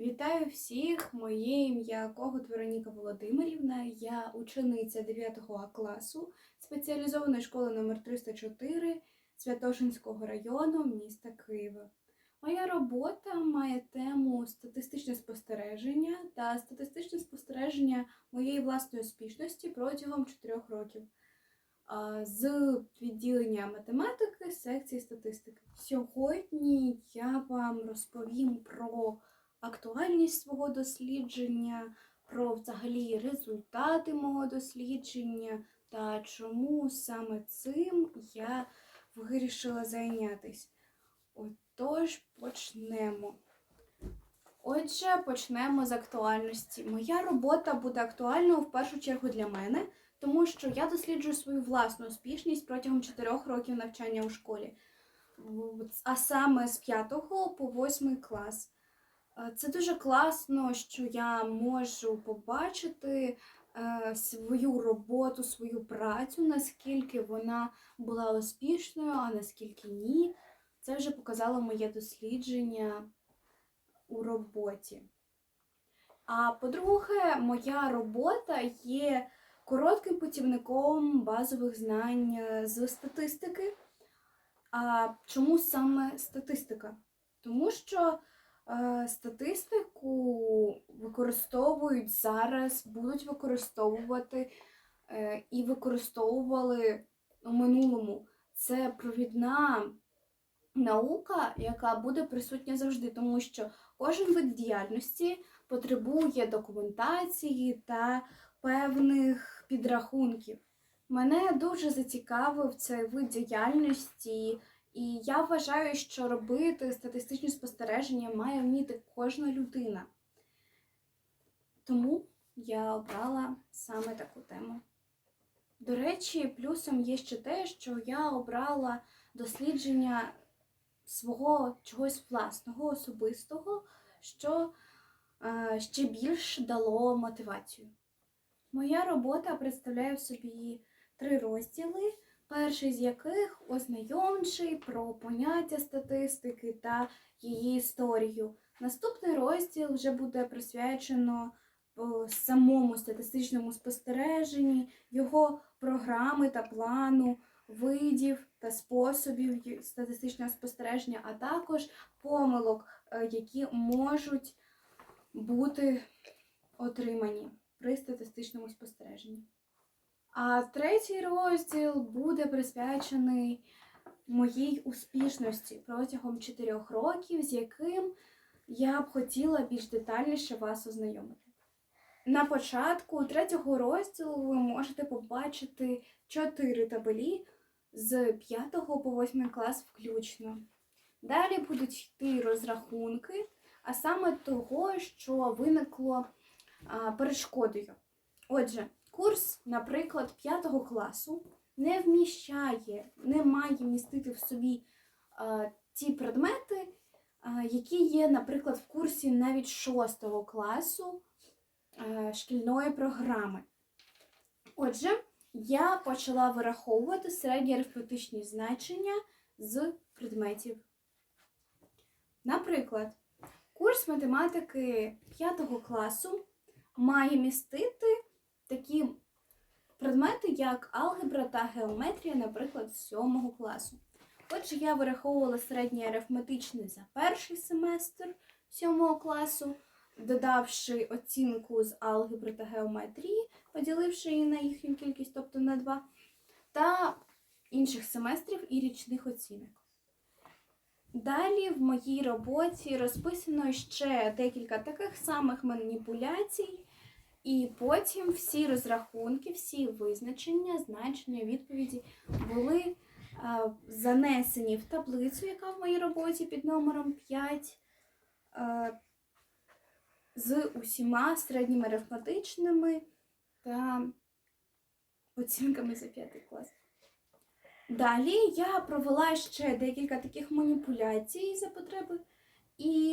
Вітаю всіх! Моє ім'я Когут Вероніка Володимирівна. Я учениця 9 А класу спеціалізованої школи номер 304 Святошинського району міста Києва. Моя робота має тему статистичне спостереження та статистичне спостереження моєї власної успішності протягом 4 років з відділення математики секції статистики. Сьогодні я вам розповім про актуальність свого дослідження, про взагалі результати мого дослідження та чому саме цим я вирішила зайнятися. Отож, почнемо. Отже, почнемо з актуальності. Моя робота буде актуальною в першу чергу для мене, тому що я досліджую свою власну успішність протягом 4 років навчання у школі, а саме з 5 по 8 клас. Е, Це дуже класно, що я можу побачити е, свою роботу, свою працю, наскільки вона була успішною, а наскільки ні. Це вже показало моє дослідження у роботі. А по-друге, моя робота є коротким путівником базових знань е, з статистики. А чому саме статистика? Тому що статистику використовують зараз, будуть використовувати е, і використовували у минулому. Це провідна наука, яка буде присутня завжди, тому що кожен вид діяльності потребує документації та певних підрахунків. Мене дуже зацікавив цей вид діяльності, і я вважаю, що робити статистичні спостереження має вміти кожна людина. Тому я обрала саме таку тему. До речі, плюсом є ще те, що я обрала дослідження свого чогось власного, особистого, що е, ще більш дало мотивацію. Моя робота представляє в собі три розділи, перший з яких ознайомчий про поняття статистики та її історію. Наступний розділ вже буде присвячено самому статистичному спостереженні, його програми та плану, видів та способів статистичного спостереження, а також помилок, е, які можуть бути отримані при статистичному спостереженні. А третій розділ буде присвячений моїй успішності протягом 4 років, з яким я б хотіла більш детальніше вас ознайомити. На початку третього розділу ви можете побачити чотири табелі з 5 по 8 клас включно. Далі будуть йти розрахунки, а саме того, що виникло перешкодою. Отже, курс, наприклад, 5 класу не вміщає, не має містити в собі а, ті предмети, а, які є, наприклад, в курсі навіть 6 класу а, шкільної програми. Отже, я почала вираховувати середні арифметичні значення з предметів. Наприклад, курс математики 5 класу має містити такі предмети, як алгебра та геометрія, наприклад, з 7 класу. Отже, я вираховувала середній арифметичний за перший семестр 7 класу, додавши оцінку з алгебри та геометрії, поділивши її на їхню кількість, тобто на 2, та інших семестрів і річних оцінок. Далі в моїй роботі розписано ще декілька таких самих маніпуляцій, і потім всі розрахунки, всі визначення, значення, відповіді були е, занесені в таблицю, яка в моїй роботі під номером 5, е, з усіма середніми арифметичними та оцінками за 5 клас. Далі я провела ще декілька таких маніпуляцій за потреби, і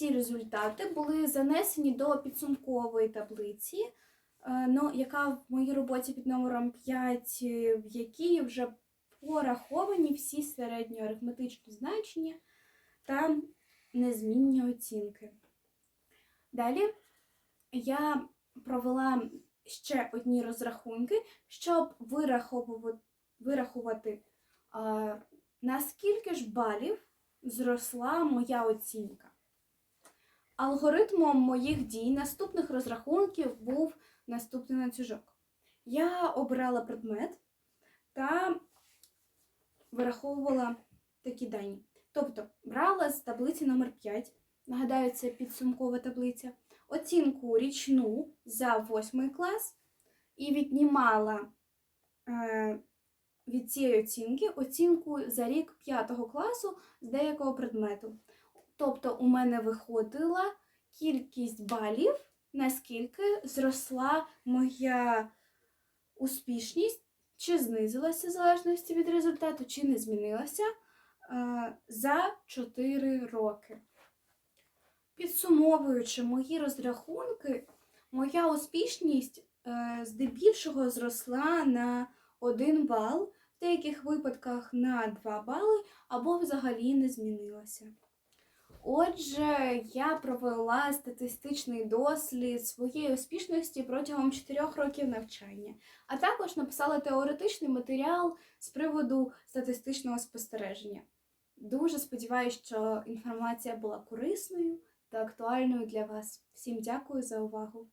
всі результати були занесені до підсумкової таблиці, е, ну, яка в моїй роботі під номером 5, е, в якій вже пораховані всі середньоарифметичні значення та незмінні оцінки. Далі я провела ще одні розрахунки, щоб вирахувати, наскільки ж балів зросла моя оцінка. Алгоритмом моїх дій наступних розрахунків був наступний ланцюжок. Я обирала предмет та вираховувала такі дані. Тобто брала з таблиці номер 5, нагадаю, це підсумкова таблиця, оцінку річну за 8 клас і віднімала е, від цієї оцінки оцінку за рік 5 класу з деякого предмету. Тобто у мене виходила кількість балів, наскільки зросла моя успішність, чи знизилася в залежності від результату, чи не змінилася е, за 4 роки. Підсумовуючи мої розрахунки, моя успішність е, здебільшого зросла на 1 бал, в деяких випадках на 2 бали або взагалі не змінилася. Отже, я провела статистичний дослід своєї успішності протягом 4 років навчання, а також написала теоретичний матеріал з приводу статистичного спостереження. Дуже сподіваюся, що інформація була корисною та актуальною для вас. Всім дякую за увагу!